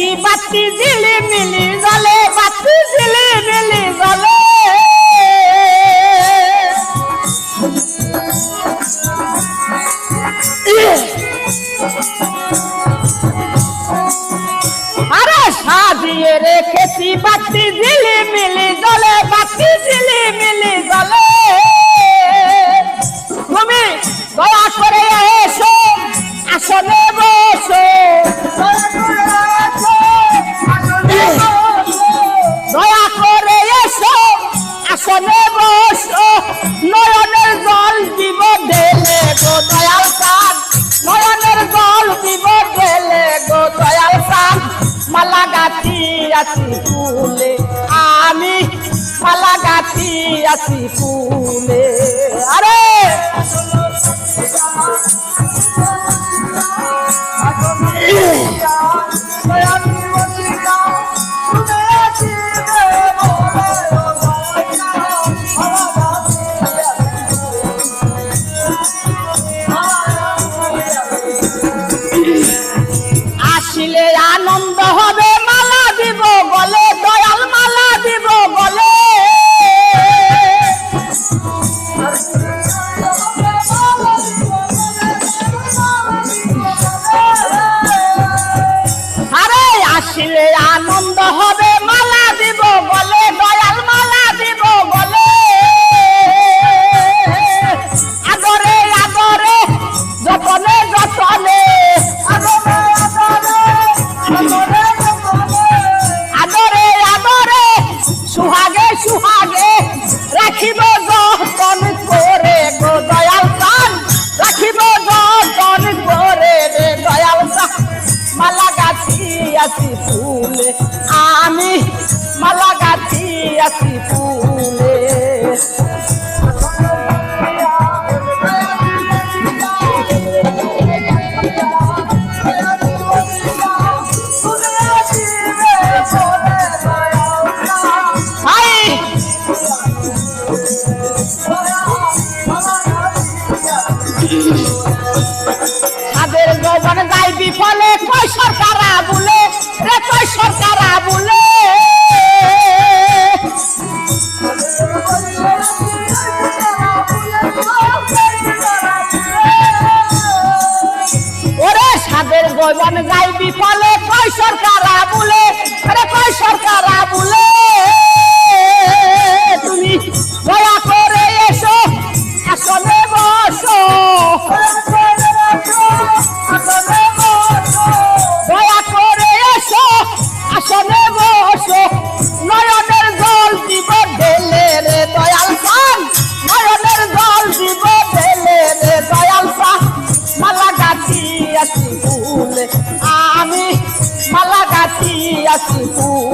রেখেছি বাতি ঝিলি মিলি জলে বাতি ঝিলি মিলি জলে আরে সাজিয়ে রেখেছি, বাতি ঝিলি মিলি জলে বাতি ঝিলি মিলি জলে গাছি ফুলে। সুহাগে সুহাগে রাখিব যতন করে গো দয়াল কান রাখিব যতন করে রে দয়াল কান মালা গাছি আছি ফুলে, আমি মালা গাছি আছি ফুলে। বিফলে কই সরকারা বলে রে কই সরকারা বলে তুমি দয়া করে এসো আসনে বসো। দয়া করে এসো আসনে বসো। নয়নের জল দিব ঢেলে রে দয়াল খান নয়নের গাছি আছি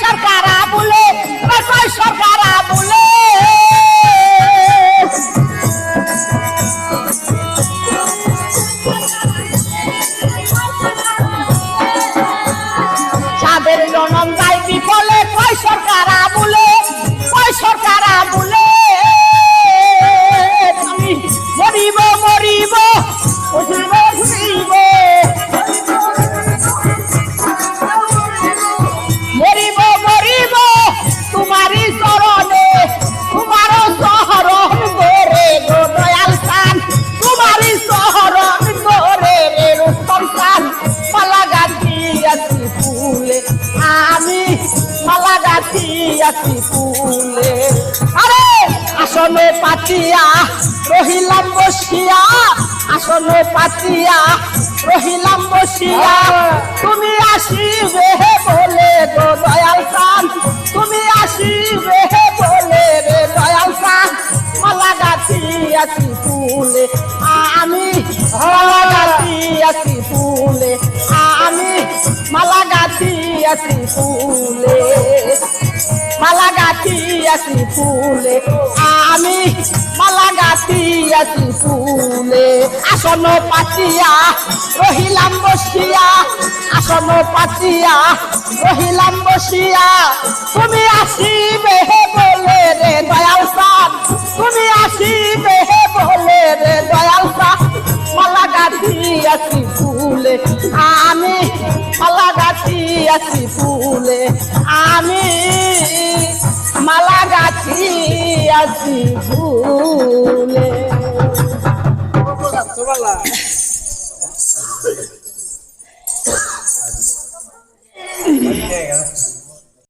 সরকারা বলে কই সরকারা বলে পাতিয়া, রহিলাম বসিয়া, আসনে পাতিয়া, রহিলাম বসিয়া। তুমি আসিবে বলে গো দয়াল সান তুমি আসিবে বলে রে দয়াল সান মালা গাছি আছি ফুলে, আমি মালা আছি ফুলে, আমি মালা গাছি আছি ফুলে। মালা গাছি আছি ফুলে আছি ফুলে। আসন পাতিয়া, রহিলাম বসিয়া। আসন পাতিয়া, রহিলাম বসিয়া। তুমি আসিবে বলে রে দয়াল সান তুমি আসিবে বলে রে দয়াল সান মালা গাছি আছি ফুলে। আমি মালা গাছি আছি ফুলে। আমি মালা গাছি আছি Então Toma lá.